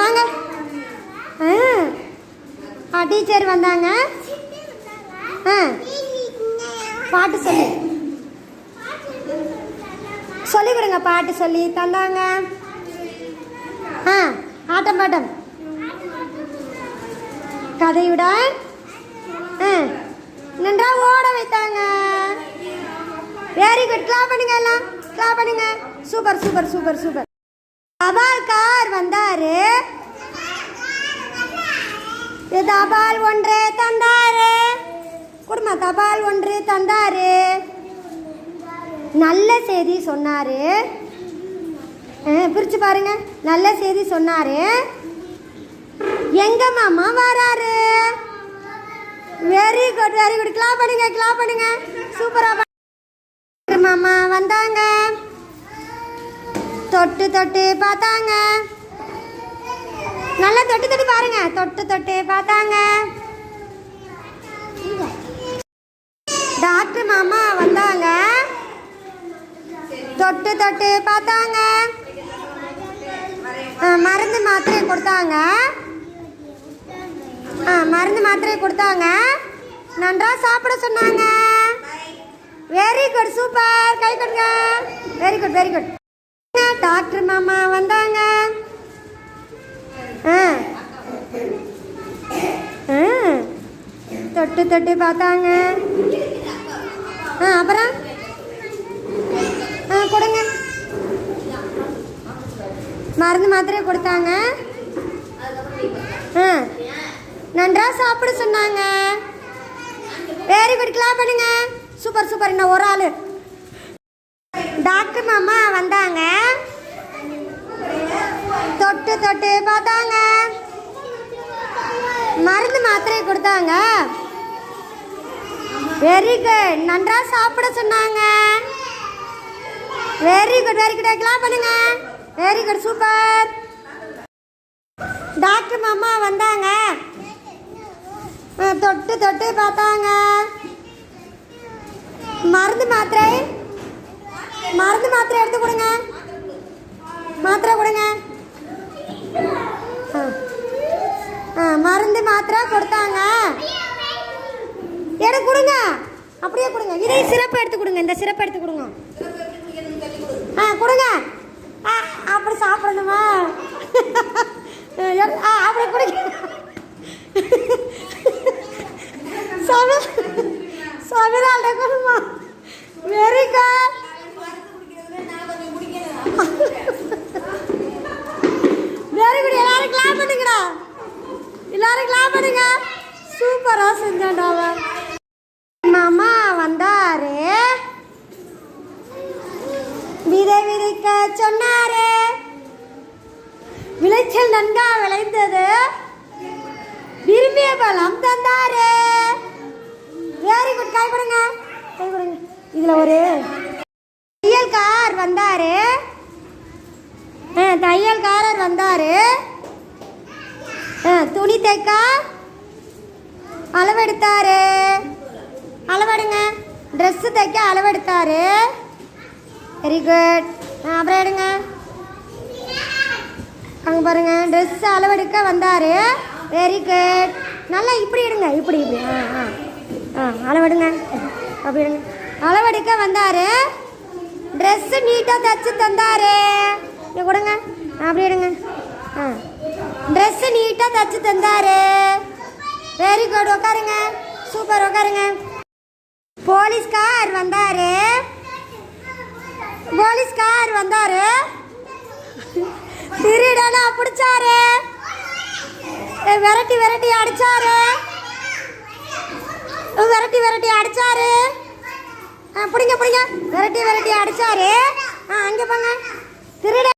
வாங்க. ஆ. ஆ டீச்சர் வந்தாங்க. ஆ. பாட்டு சொல்லி. சொல்லி கொடுங்க பாட்டு சொல்லி. தந்தாங்க. ஆ ஆட்டம் பாட்டம். கதையுட ஆ. நன்றாக ஓட வைத்தாங்க. வெரி குட் கிளா பண்ணுங்க எல்லாம். கிளா பண்ணுங்க. சூப்பர் சூப்பர் சூப்பர் சூப்பர் தபால்கார் வந்தாரு. இது தபால் ஒன்று தந்தாரு. குடும்ப தபால் ஒன்று தந்தாரு. நல்ல செய்தி சொன்னாரு. ஆ, பிரிச்சு பாருங்க. நல்ல செய்தி சொன்னாரு. எங்க மாமா வராரு? வெரி குட் வெரி குட் கிளா பண்ணுங்க கிளா பண்ணுங்க. சூப்பரா மாமா வந்தாங்க. தொட்டு தொட்டு பார்த்தாங்க. நல்லா தொட்டு தொட்டு பாருங்க. தொட்டு தொட்டு பார்த்தாங்க. டாக்டர் மாமா வந்தாங்க. தொட்டு தொட்டு பார்த்தாங்க. ஆ, மருந்து மாத்திரை கொடுத்தாங்க. ஆ மருந்து மாத்திரை கொடுத்தாங்க. நன்றா சாப்பிட சொன்னாங்க. வெரி குட் சூப்பர் கை கொடுங்க. Very good very good doctor மாமா வந்தாங்க. ஆ. ஆ. தொட்டு தொட்டு பார்த்தாங்க. ஆ அப்புறம்? ஆ கொடுங்க. மருந்து மாத்திரை கொடுத்தாங்க. ஆ. நன்றா சாப்பிட சொன்னாங்க. வெரி குட் கிளாப் பண்ணுங்க. சூப்பர் சூப்பர் இன்னும் ஒரு ஆள். டாக்டர் மாமா வந்து தொட்டு பார்த்தாங்க. மருந்து மாத்திரை கொடுத்தாங்க. வெரி குட் நன்றா சாப்பிட சொன்னாங்க. Very good very good clap பண்ணுங்க. வெரி குட் சூப்பர் டாக்டர் மாமா வந்தாங்க. தொட்டு தொட்டு பார்த்தாங்க. மருந்து மாத்திரை மருந்து மாத்திரை எடுத்து கொடுங்க. மாத்திரை கொடுங்க ஆ. ஆ பத்து ரூபா கொடுத்தாங்க? எடுத்து கொடுங்க. அப்படியே கொடுங்க. இதே சிறப்பு எடுத்து கொடுங்க. இந்த சிறப்பு எடுத்து கொடுங்க. ஆ கொடுங்க. ஆ அப்படி சாப்பிடணுமா? ஆ அப்படி கொடுங்க சொல்லு சமையல் கொடுமா வெரி குட் வெரி குட் எல்லாரும் கிளாப் பண்ணுங்கடா எல்லாரும் கிளாப் பண்ணுங்க அம்மா செஞ்சான்டா அவன் மாமா வந்தாரு. விதை விதைக்க சொன்னாரு. விளைச்சல் நன்கா விளைந்தது. விரும்பிய பலம் தந்தாரு. வெரி குட் கை கொடுங்க. கை கொடுங்க. இதுல ஒரு தையல்கார் வந்தாரு. ஆ, தையல்காரர் வந்தாரு. ஆ, துணி தைக்க? அளவெடுத்தாரு. அளவெடுங்க. ட்ரெஸ்ஸு தைக்க அளவெடுத்தாரு. வெரி குட் அப்புறம் எடுங்க. அங்கே பாருங்க. ட்ரெஸ் அளவெடுக்க வந்தார். வெரி குட் நல்லா இப்படி எடுங்க இப்படி இப்படி. ஆ ஆ. ஆ அளவெடுங்க. அப்படி எடுங்க. அளவெடுக்க வந்தார். ட்ரெஸ்ஸு நீட்டாக தைச்சி தந்தார். இங்கே கொடுங்க. அப்படி எடுங்க. ஆ. ட்ரெஸ்ஸு நீட்டாக தைச்சி தந்தார். வெரி குட் உட்காருங்க சூப்பர் உட்காருங்க போலீஸ்கார் வந்தார். போலீஸ்கார் வந்தாரு. திருடனா பிடிச்சாரு. விரட்டி விரட்டி அடிச்சாரு. விரட்டி விரட்டி அடிச்சாரு. பிடிங்க பிடிங்க. விரட்டி விரட்டி அடிச்சாரு. ஆ அங்கே போங்க. திருட